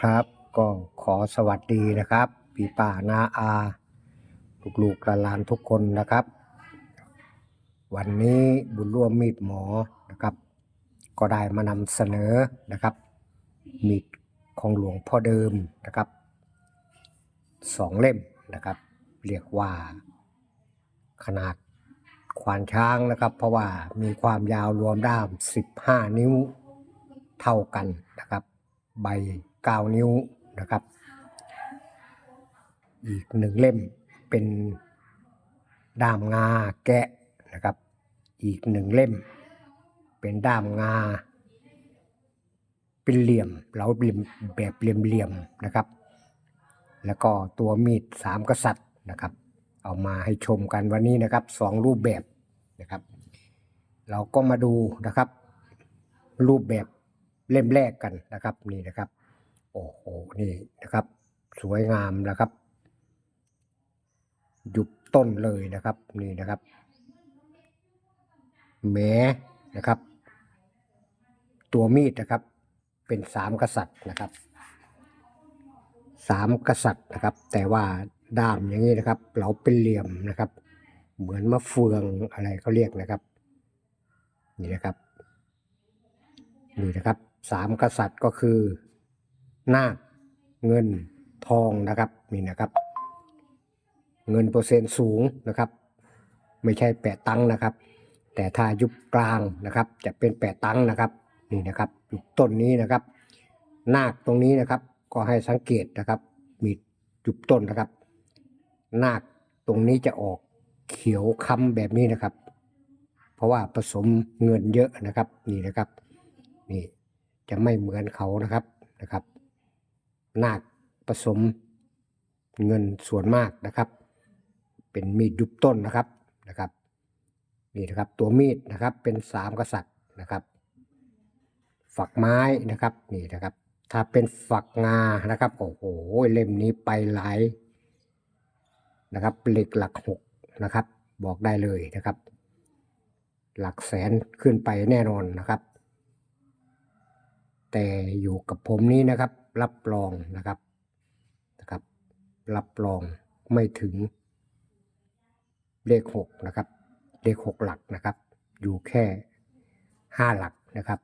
ครับ ก็ขอสวัสดีนะครับพี่ป้านาอาลูกๆหลานทุกคนนะครับ วันนี้บุญร่วมมีดหมอนะครับ ก็ได้มานำเสนอนะครับ มีดของหลวงพ่อเดิมนะครับสองเล่มนะครับ เรียกว่าขนาดควานช้างนะครับ เพราะว่ามีความยาวรวมด้าม 15 นิ้วเท่ากันนะครับ ใบ 9 นิ้วนะครับ อีกหนึ่งเล่มเป็นด้ามงาแกะนะครับ อีกหนึ่งเล่ม เป็นด้ามงา เป็นเหลี่ยมเราเหลี่ยมแบบเหลี่ยมๆนะครับ แล้วก็ตัวมีดสามกษัตริย์นะครับ เอามาให้ชมกันวันนี้นะครับสองรูปแบบนะครับ เราก็มาดูนะครับ รูปแบบเล่มแรกกันนะครับนี่นะครับ อ้โห นี่นะครับ สวยงามนะครับหยุบต้นเลยนะครับ นี่นะครับแหมนะครับ ตัวมีดนะครับ เป็นสามกษัตริย์นะครับสามกษัตริย์นะครับ แต่ว่าด้ามอย่างนี้นะครับเราเป็นเหลี่ยมนะครับ เหมือนมะเฟืองอะไรเขาเรียกนะครับ นี่นะครับนี่นะครับสามกษัตริย์ก็คือ นาคเงินทองนะครับนี่นะครับ เงินเปอร์เซ็นต์สูงนะครับ ไม่ใช่แปะตังค์นะครับ แต่ถ้ายุบกลางนะครับ จะเป็นแปะตังค์นะครับนี่นะครับยุบต้นนี้นะครับ นาคตรงนี้นะครับ ก็ให้สังเกตนะครับมีจุบต้นนะครับ นาคตรงนี้จะออกเขียวค้ำแบบนี้นะครับ เพราะว่าผสมเงินเยอะนะครับนี่นะครับ นี่จะไม่เหมือนเขานะครับนะครับ นาคผสมเงินส่วนมากนะครับ เป็นมีดยุบต้นนะครับนะครับนี่นะครับตัวมีดนะครับเป็นสามกษัตริย์นะครับ ฝักไม้นะครับนี่นะครับ ถ้าเป็นฝักงานะครับโอ้โหเล่มนี้ไปหลายนะครับเหล็กหลักหกนะครับ บอกได้เลยนะครับ หลักแสนขึ้นไปแน่นอนนะครับ แต่อยู่กับผมนี้นะครับ รับรองนะครับนะครับ รับรองไม่ถึงเลขหกนะครับ เลขหกหลักนะครับ อยู่แค่ห้าหลักนะครับ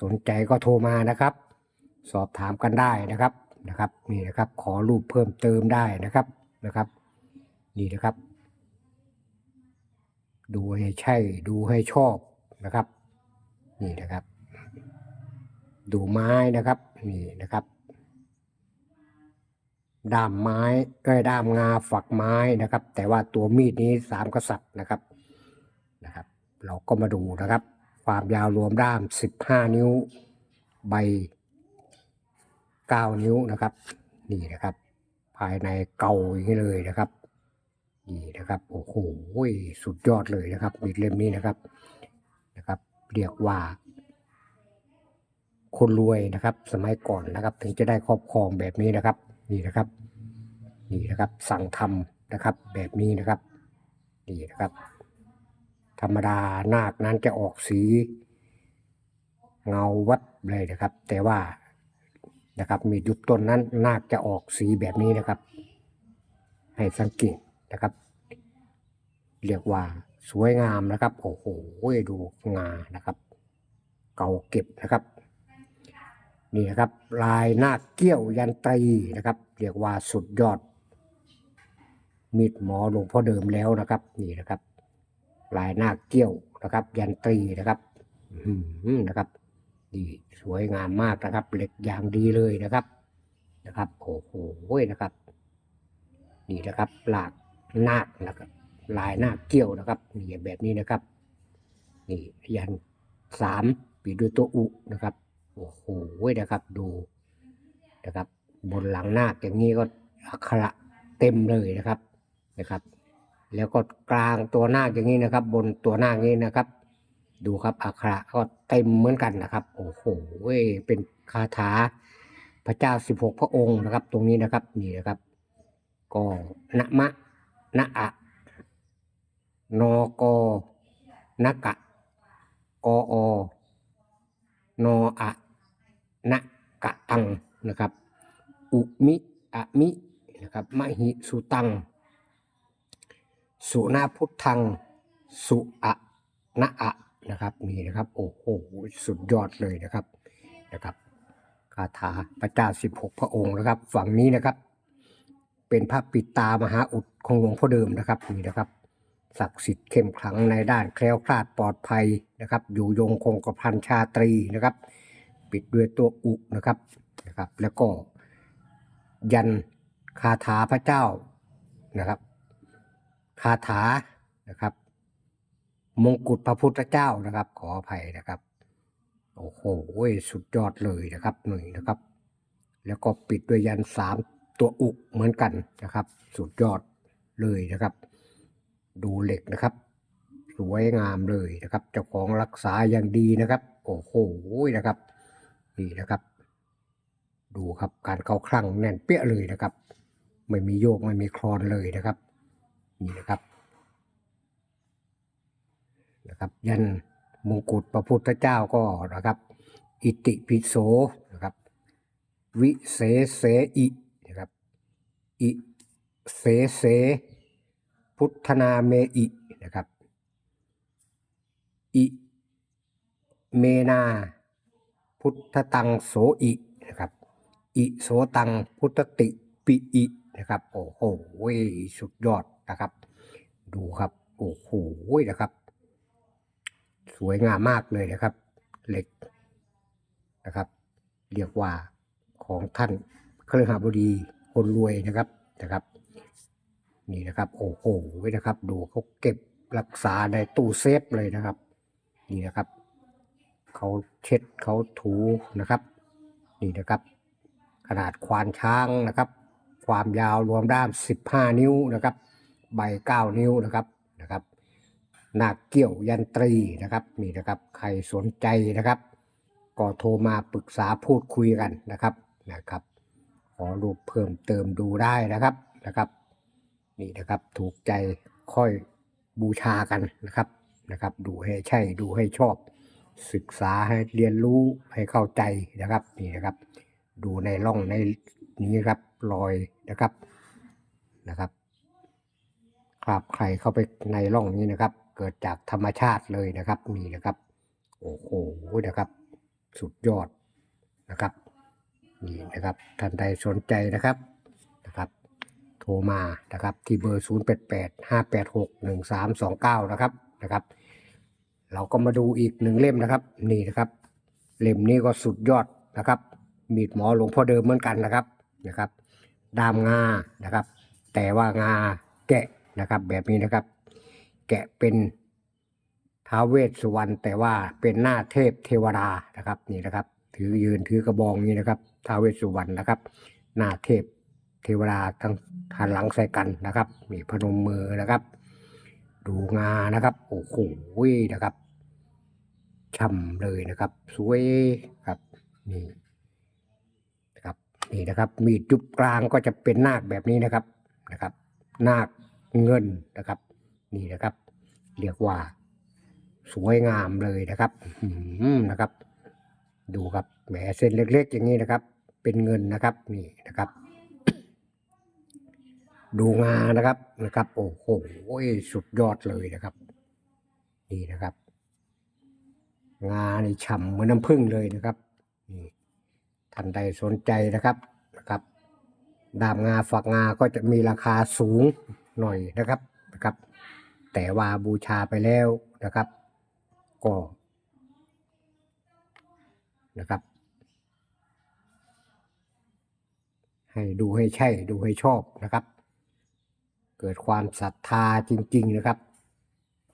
สนใจก็โทรมานะครับ สอบถามกันได้นะครับนะครับนี่นะครับ ขอรูปเพิ่มเติมได้นะครับนะครับ นี่นะครับ ดูให้ใช่ดูให้ชอบนะครับ นี่นะครับ ดูไม้นะครับนี่นะครับด้ามไม้เอ้ยด้ามงาฝักไม้นะครับ แต่ว่าตัวมีดนี้สามกษัตริย์นะครับนะครับ เราก็มาดูนะครับ ความยาวรวมด้าม15นิ้ว ใบ9นิ้วนะครับ นี่นะครับ ภายในเก่าอย่างนี้เลยนะครับนี่นะครับโอ้โหสุดยอดเลยนะครับมีดเล่มนี้นะครับนะครับ เรียกว่า คนรวยนะครับ สมัยก่อนนะครับ ถึงจะได้ครอบครองแบบนี้นะครับ นี่นะครับ นี่นะครับ สั่งทำนะครับ แบบนี้นะครับ นี่นะครับ ธรรมดานาคนั้นจะออกสี เงาวัดเลยนะครับ แต่ว่านะครับมียุบต้นนั้นนาคจะออกสีแบบนี้นะครับ ให้สังเกตนะครับ เรียกว่าสวยงามนะครับ โอ้โหดูงานะครับ เก่าเก็บนะครับ นี่นะครับ ลายนาคเกี้ยวยันตรีนะครับ เรียกว่าสุดยอด มีดหมอหลวงพ่อเดิมแล้วนะครับ นี่นะครับ ลายนาคเกี้ยวนะครับ ยันตรีนะครับอืมนะครับดีสวยงามมากนะครับ เหล็กอย่างดีเลยนะครับ นะครับโอ้โหนะครับ นี่นะครับหลากนาคนะครับ ลายนาคเกี้ยวนะครับนี่แบบนี้นะครับ นี่ยันสามปีด้วยตัวอุนะครับ โอ้โหนะครับดูนะครับ บนหลังนาคอย่างนี้ก็อักขระเต็มเลยนะครับนะครับ แล้วก็กลางตัวนาคอย่างนี้นะครับ บนตัวนาคนี้นะครับ ดูครับอักขระก็เต็มเหมือนกันนะครับ โอ้โหเป็นคาถาพระเจ้าสิบหกพระองค์นะครับ ตรงนี้นะครับนี่นะครับ ก็นะมะนะอะนอกนะกะกออ นออะนะกะตังนะครับ อุมิอะมินะครับมหิสุตัง สุนาพุทธัง สุอะนะอะนะครับนี่นะครับ โอ้โหสุดยอดเลยนะครับนะครับคาถาพระเจ้าสิบหกพระองค์นะครับ ฝั่งนี้นะครับ เป็นพระปิดตามหาอุดของหลวงพ่อเดิมนะครับนี่นะครับ ศักดิ์สิทธิ์เข้มขลังในด้านแคล้วคลาดปลอดภัยนะครับ อยู่ยงคงกระพันชาตรีนะครับ ปิดด้วยตัวอุนะครับนะครับ แล้วก็ยันคาถาพระเจ้านะครับ คาถานะครับ มงกุฎพระพุทธเจ้านะครับ ขออภัยนะครับ โอ้โหสุดยอดเลยนะครับหนึ่งนะครับ แล้วก็ปิดด้วยยันสามตัวอุเหมือนกันนะครับ สุดยอดเลยนะครับ ดูเหล็กนะครับ สวยงามเลยนะครับ เจ้าของรักษาอย่างดีนะครับ โอ้โหนะครับนี่นะครับ ดูครับการเข้าคลั่งแน่นเปี้ยเลยนะครับ ไม่มีโยกไม่มีคลอนเลยนะครับ นี่นะครับนะครับ ยันมงกุฎพระพุทธเจ้าก็นะครับ อิติปิโสนะครับ วิเศษเสอินะครับอิเสเส พุทธนาเมอินะครับ อิเมนา พุทธตังโสอินะครับ อิโสตังพุทธติปิอินะครับ โอ้โหสุดยอดนะครับ ดูครับ โอ้โหนะครับ สวยงามมากเลยนะครับ เหล็กนะครับ เรียกว่าของท่านเครือหาบดีคนรวยนะครับนะครับ นี่นะครับ โอ้โหนะครับ ดูเขาเก็บรักษาในตู้เซฟเลยนะครับ นี่นะครับเขาเช็ดเขาถูนะครับ นี่นะครับ ขนาดควานช้างนะครับ ความยาวรวมด้าม 15 นิ้วนะครับ ใบ 9 นิ้วนะครับนะครับหนักเกี่ยวยันตรีนะครับ นี่นะครับ ใครสนใจนะครับ ก็โทรมาปรึกษาพูดคุยกันนะครับนะครับ ขอรูปเพิ่มเติมดูได้นะครับนะครับ นี่นะครับถูกใจค่อยบูชากันนะครับนะครับ ดูให้ใช่ดูให้ชอบ ศึกษาให้เรียนรู้ให้เข้าใจนะครับนี่นะครับ ดูในร่องในนี้ครับรอยนะครับนะครับคราบใครเข้าไปในร่องนี้นะครับ เกิดจากธรรมชาติเลยนะครับนี่นะครับโอ้โหนะครับ สุดยอดนะครับนี่นะครับท่านใดสนใจนะครับ รมานะครับ ที่เบอร์ 0 8 8 5 8 6 1 3 2 9 นะครับนะครับ เราก็มาดูอีกหนึ่งเล่มนะครับ นี่นะครับ เล่มนี้ก็สุดยอดนะครับ มีดหมอหลวงพ่อเดิมเหมือนกันนะครับนะครับ ดามงานะครับ แต่ว่างาแกะนะครับแบบนี้นะครับ แกะเป็นท้าเวสสุวรรณแต่ว่าเป็นหน้าเทพเทวดานะครับนี่นะครับ ถือยืนถือกระบองนี้นะครับท้าเวสสุวรรณนะครับ หน้าเทพ เทวดาทั้งหันหลังใส่กันนะครับมีพนมมือนะครับ ดูงานะครับโอ้โหนะครับช่ำเลยนะครับ สวยครับนี่นะครับนี่นะครับ มีจุบกลางก็จะเป็นนาคแบบนี้นะครับนะครับ นาคเงินนะครับ นี่นะครับ เรียกว่า สวยงามเลยนะครับอื้อหือนะครับ ดูครับแหมเส้นเล็ก ๆ อย่างนี้นะครับ เป็นเงินนะครับนี่นะครับ ดูงานะครับนะครับ โอ้โหสุดยอดเลยนะครับ นี่นะครับ งาในฉ่ำเหมือนน้ำผึ้งเลยนะครับนี่ท่านใดสนใจนะครับนะครับ ดามงาฝักงาก็จะมีราคาสูงหน่อยนะครับนะครับ แต่ว่าบูชาไปแล้วนะครับ ก็นะครับ ให้ดูให้ใช่ดูให้ชอบนะครับ เกิดความศรัทธาจริง ๆนะครับ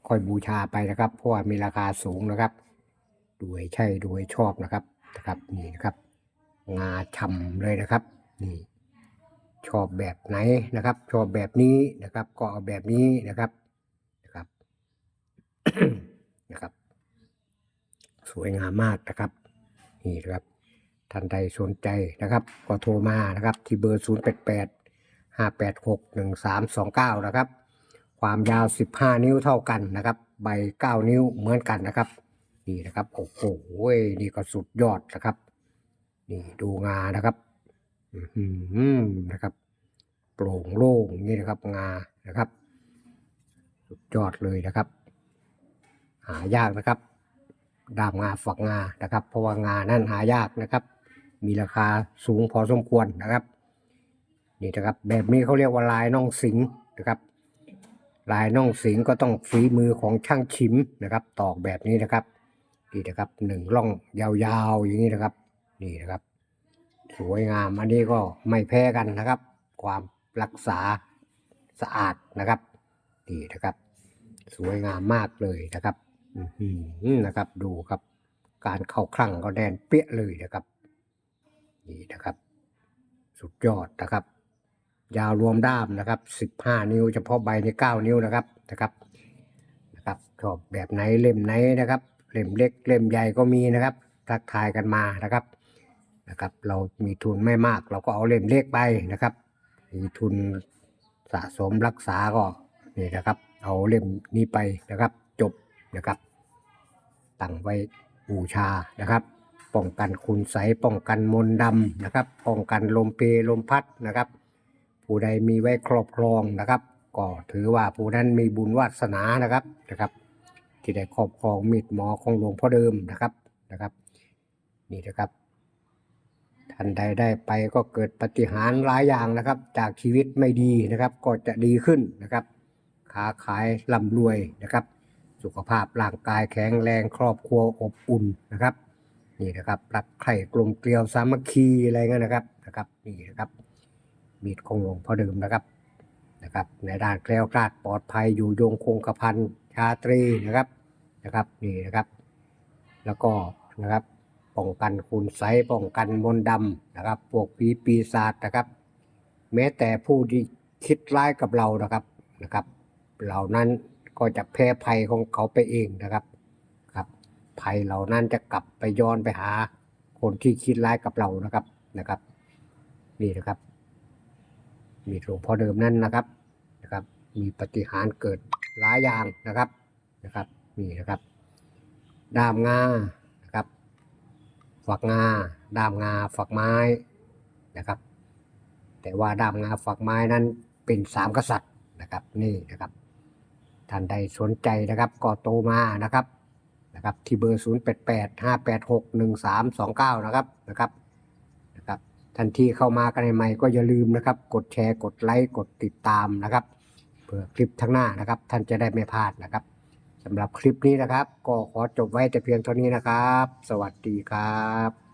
ค่อยบูชาไปนะครับ เพราะว่ามีราคาสูงนะครับดูให้ใช่ดูให้ชอบนะครับนะครับนี่นะครับ งาช่ำเลยนะครับนี่ชอบแบบไหนนะครับ ชอบแบบนี้นะครับ ก็เอาแบบนี้นะครับนะครับนะครับ สวยงามมากนะครับ นี่นะครับท่านใดสนใจนะครับ ก็โทรมานะครับ ที่เบอร์ 0 8 8 5 8 6 1 3 2 9 นะครับ ความยาว 15 นิ้วเท่ากันนะครับ ใบ 9 นิ้วเหมือนกันนะครับ นี่นะครับโอ้โหนี่ก็สุดยอดนะครับ นี่ดูงานะครับออื้อหือนะครับ โปร่งโล่งนี่นะครับงานะครับ สุดยอดเลยนะครับ หายากนะครับดามงาฝักงานะครับ เพราะว่างานั่นหายากนะครับ มีราคาสูงพอสมควรนะครับ นี่นะครับ แบบนี้เขาเรียกว่าลายน่องสิงนะครับ ลายน่องสิงก็ต้องฝีมือของช่างชิมนะครับ ตอกแบบนี้นะครับนี่นะครับหนึ่งร่องยาวๆอย่างนี้นะครับ นี่นะครับ สวยงามอันนี้ก็ไม่แพ้กันนะครับ ความรักษาสะอาดนะครับนี่นะครับ สวยงามมากเลยนะครับอืนะครับ ดูครับ การเข้าคลั่งก็แดนเปี้ยเลยนะครับ นี่นะครับ สุดยอดนะครับ ยาวรวมด้ามนะครับ 15 นิ้ว เฉพาะใบใน 9 นิ้วนะครับนะครับนะครับชอบแบบไหนเล่มไหนนะครับ เล่มเล็กเล่มใหญ่ก็มีนะครับทักทายกันมานะครับนะครับ เรามีทุนไม่มาก เราก็เอาเล่มเล็กไปนะครับ มีทุนสะสมรักษาก็นี่นะครับ เอาเล่มนี้ไปนะครับ จบนะครับตั้งไว้บูชานะครับ ป้องกันคุณใสป้องกันมนต์ดำนะครับ ป้องกันลมเพลลมพัดนะครับ ผู้ใดมีไว้ครอบครองนะครับ ก็ถือว่าผู้นั้นมีบุญวาสนานะครับนะครับ ที่ได้ครอบครองมีดหมอของหลวงพ่อเดิมนะครับนะครับ นี่นะครับท่านใดได้ไปก็เกิดปฏิหารหลายอย่างนะครับ จากชีวิตไม่ดีนะครับ ก็จะดีขึ้นนะครับค้าขายร่ำรวยนะครับ สุขภาพร่างกายแข็งแรงครอบครัวอบอุ่นนะครับ นี่นะครับรักใคร่กลมเกลียวสามัคคีอะไรเงี้ยนะครับนะครับ นี่นะครับ มีดของหลวงพ่อเดิมนะครับนะครับ ในด้านแคล้วคลาดปลอดภัยอยู่ยงคงกระพันชาตรีนะครับนะครับนี่นะครับ แล้วก็นะครับป้องกันคุณไสป้องกันมนต์ดำนะครับพวกผีปีศาจนะครับ แม้แต่ผู้ที่คิดร้ายกับเรานะครับนะครับ เหล่านั้นก็จะแพ้ภัยของเขาไปเองนะครับครับภัยเหล่านั้นจะกลับไปย้อนไปหาคนที่คิดร้ายกับเรานะครับนะครับ นี่นะครับ มีหลวงพ่อเดิมนั่นนะครับนะครับ มีปฏิหารเกิดหลายอย่างนะครับนะครับนี่นะครับ ดามงานะครับฝักงาดามงาฝักไม้นะครับ แต่ว่าดามงาฝักไม้นั้นเป็นสามกษัตริย์นะครับนี่นะครับท่านใดสนใจนะครับก็โตมานะครับนะครับที่เบอร์ 0 8 8 5 8 6 1 3 2 9 นะครับนะครับ ทันที่เข้ามากันใหม่ก็อย่าลืมนะครับ กดแชร์กดไลค์กดติดตามนะครับเพื่อคลิปทั้งหน้านะครับ ท่านจะได้ไม่พลาดนะครับสำหรับคลิปนี้นะครับ ก็ขอจบไว้แต่เพียงเท่านี้นะครับ สวัสดีครับ